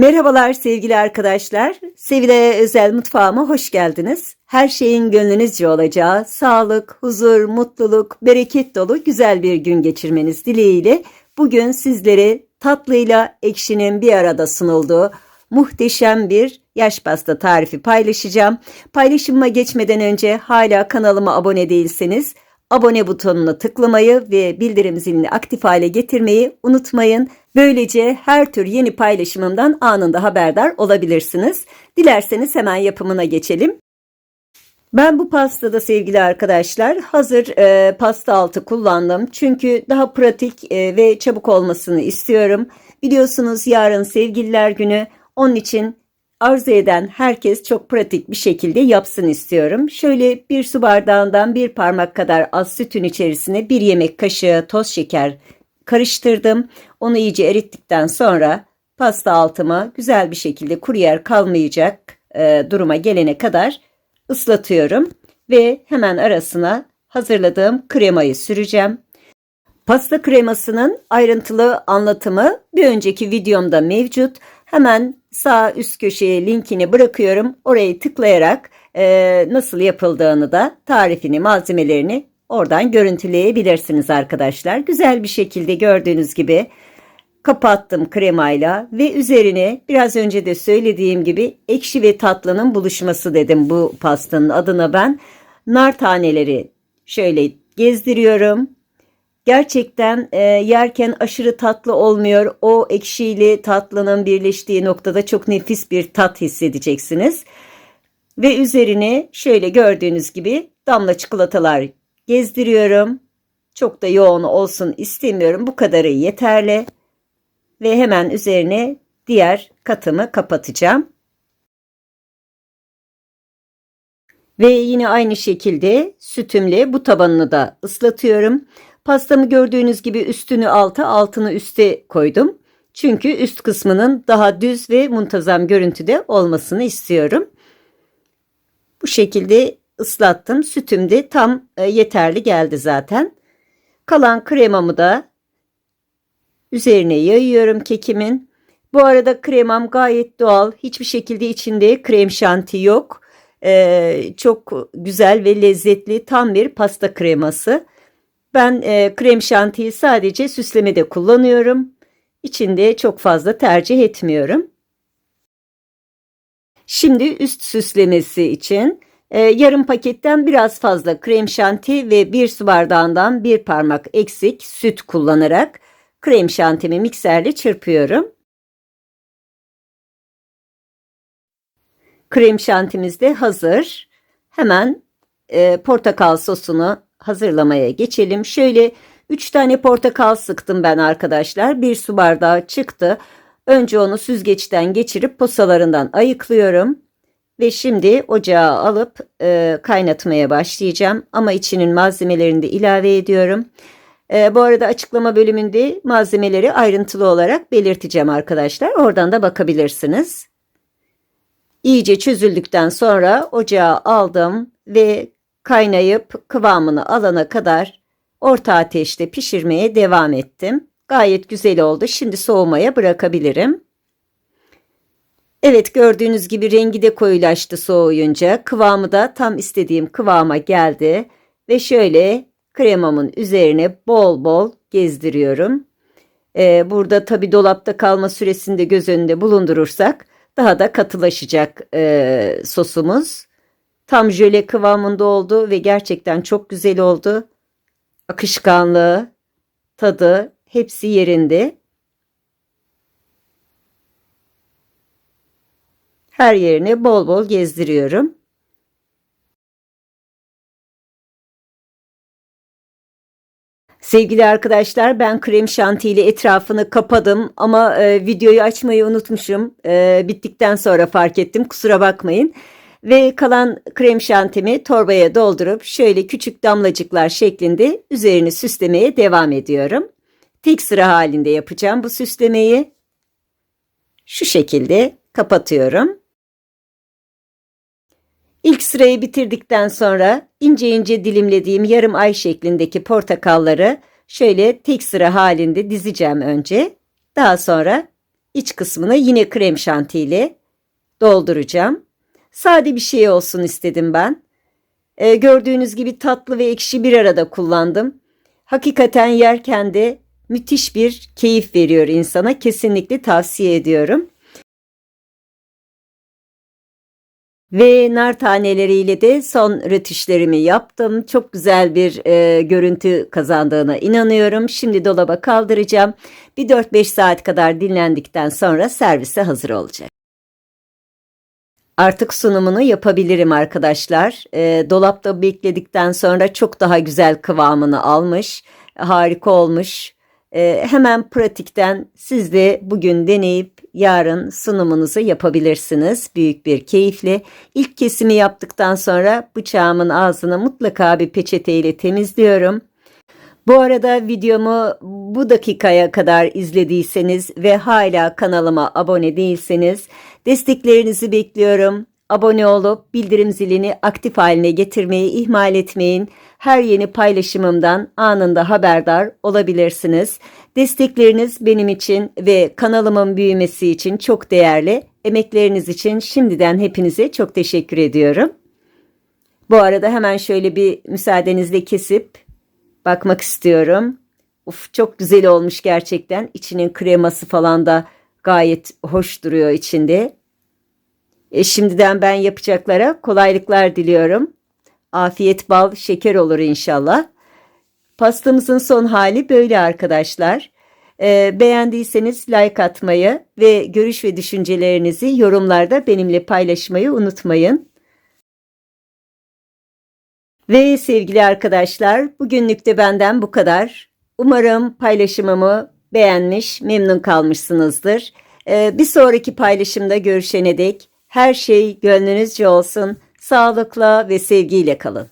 Merhabalar sevgili arkadaşlar. Sevile Özel Mutfağıma hoş geldiniz. Her şeyin gönlünüzce olacağı, sağlık, huzur, mutluluk, bereket dolu güzel bir gün geçirmeniz dileğiyle bugün sizlere tatlıyla ekşinin bir arada sunulduğu muhteşem bir yaş pasta tarifi paylaşacağım. Paylaşımıma geçmeden önce hala kanalıma abone değilseniz abone butonuna tıklamayı ve bildirim zilini aktif hale getirmeyi unutmayın. Böylece her tür yeni paylaşımımdan anında haberdar olabilirsiniz. Dilerseniz hemen yapımına geçelim. Ben bu pastada sevgili arkadaşlar hazır e, pasta altı kullandım. Çünkü daha pratik e, ve çabuk olmasını istiyorum. Biliyorsunuz yarın sevgililer günü. Onun için arzu eden herkes çok pratik bir şekilde yapsın istiyorum. Şöyle bir su bardağından bir parmak kadar az sütün içerisine bir yemek kaşığı toz şeker karıştırdım. Onu iyice erittikten sonra pasta altıma güzel bir şekilde kuru yer kalmayacak e, duruma gelene kadar ıslatıyorum ve hemen arasına hazırladığım kremayı süreceğim. Pasta kremasının ayrıntılı anlatımı bir önceki videomda mevcut. Hemen sağ üst köşeye linkini bırakıyorum. Orayı tıklayarak e, nasıl yapıldığını da tarifini, malzemelerini oradan görüntüleyebilirsiniz arkadaşlar. Güzel bir şekilde gördüğünüz gibi kapattım kremayla ve üzerine biraz önce de söylediğim gibi ekşi ve tatlının buluşması dedim bu pastanın adına ben. Nar taneleri şöyle gezdiriyorum. Gerçekten e, yerken aşırı tatlı olmuyor. O ekşiyle tatlının birleştiği noktada çok nefis bir tat hissedeceksiniz. Ve üzerine şöyle gördüğünüz gibi damla çikolatalar gezdiriyorum. Çok da yoğun olsun istemiyorum. Bu kadarı yeterli. Ve hemen üzerine diğer katımı kapatacağım. Ve yine aynı şekilde sütümle bu tabanını da ıslatıyorum. Pastamı gördüğünüz gibi üstünü alta, altını üste koydum. Çünkü üst kısmının daha düz ve muntazam görüntüde olmasını istiyorum. Bu şekilde ıslattım. Sütüm de tam e, yeterli geldi zaten. Kalan kremamı da üzerine yayıyorum kekimin. Bu arada kremam gayet doğal. Hiçbir şekilde içinde krem şanti yok. Ee, çok güzel ve lezzetli tam bir pasta kreması. Ben e, krem şantiyi sadece süslemede kullanıyorum. İçinde çok fazla tercih etmiyorum. Şimdi üst süslemesi için e, yarım paketten biraz fazla krem şanti ve bir su bardağından bir parmak eksik süt kullanarak krem şantimi mikserle çırpıyorum. Krem şantimiz de hazır. Hemen e, portakal sosunu hazırlamaya geçelim. Şöyle 3 tane portakal sıktım ben arkadaşlar. Bir su bardağı çıktı. Önce onu süzgeçten geçirip posalarından ayıklıyorum. Ve şimdi ocağa alıp e, kaynatmaya başlayacağım. Ama içinin malzemelerini de ilave ediyorum. E, bu arada açıklama bölümünde malzemeleri ayrıntılı olarak belirteceğim arkadaşlar. Oradan da bakabilirsiniz. İyice çözüldükten sonra ocağa aldım ve kaynayıp kıvamını alana kadar orta ateşte pişirmeye devam ettim. Gayet güzel oldu. Şimdi soğumaya bırakabilirim. Evet gördüğünüz gibi rengi de koyulaştı soğuyunca. Kıvamı da tam istediğim kıvama geldi. Ve şöyle kremamın üzerine bol bol gezdiriyorum. Ee, burada tabi dolapta kalma süresini de göz önünde bulundurursak daha da katılaşacak e, sosumuz. Tam jöle kıvamında oldu ve gerçekten çok güzel oldu. Akışkanlığı, tadı hepsi yerinde. Her yerine bol bol gezdiriyorum. Sevgili arkadaşlar ben krem şanti ile etrafını kapadım ama e, videoyu açmayı unutmuşum. E, bittikten sonra fark ettim kusura bakmayın. Ve kalan krem şantimi torbaya doldurup şöyle küçük damlacıklar şeklinde üzerini süslemeye devam ediyorum. Tek sıra halinde yapacağım bu süslemeyi. Şu şekilde kapatıyorum. İlk sırayı bitirdikten sonra ince ince dilimlediğim yarım ay şeklindeki portakalları şöyle tek sıra halinde dizeceğim önce. Daha sonra iç kısmını yine krem şantiyle dolduracağım. Sade bir şey olsun istedim ben. Ee, gördüğünüz gibi tatlı ve ekşi bir arada kullandım. Hakikaten yerken de müthiş bir keyif veriyor insana. Kesinlikle tavsiye ediyorum. Ve nar taneleriyle de son rötuşlarımı yaptım. Çok güzel bir e, görüntü kazandığına inanıyorum. Şimdi dolaba kaldıracağım. Bir 4-5 saat kadar dinlendikten sonra servise hazır olacak. Artık sunumunu yapabilirim arkadaşlar. E, dolapta bekledikten sonra çok daha güzel kıvamını almış. Harika olmuş. E, hemen pratikten siz de bugün deneyip yarın sunumunuzu yapabilirsiniz. Büyük bir keyifle. İlk kesimi yaptıktan sonra bıçağımın ağzını mutlaka bir peçeteyle temizliyorum. Bu arada videomu bu dakikaya kadar izlediyseniz ve hala kanalıma abone değilseniz desteklerinizi bekliyorum. Abone olup bildirim zilini aktif haline getirmeyi ihmal etmeyin. Her yeni paylaşımımdan anında haberdar olabilirsiniz. Destekleriniz benim için ve kanalımın büyümesi için çok değerli. Emekleriniz için şimdiden hepinize çok teşekkür ediyorum. Bu arada hemen şöyle bir müsaadenizle kesip bakmak istiyorum. Uf çok güzel olmuş gerçekten. İçinin kreması falan da gayet hoş duruyor içinde. E, şimdiden ben yapacaklara kolaylıklar diliyorum. Afiyet bal şeker olur inşallah. Pastamızın son hali böyle arkadaşlar. E, beğendiyseniz like atmayı ve görüş ve düşüncelerinizi yorumlarda benimle paylaşmayı unutmayın. Ve sevgili arkadaşlar, bugünlük de benden bu kadar. Umarım paylaşımımı beğenmiş, memnun kalmışsınızdır. Ee, bir sonraki paylaşımda görüşene dek her şey gönlünüzce olsun. Sağlıkla ve sevgiyle kalın.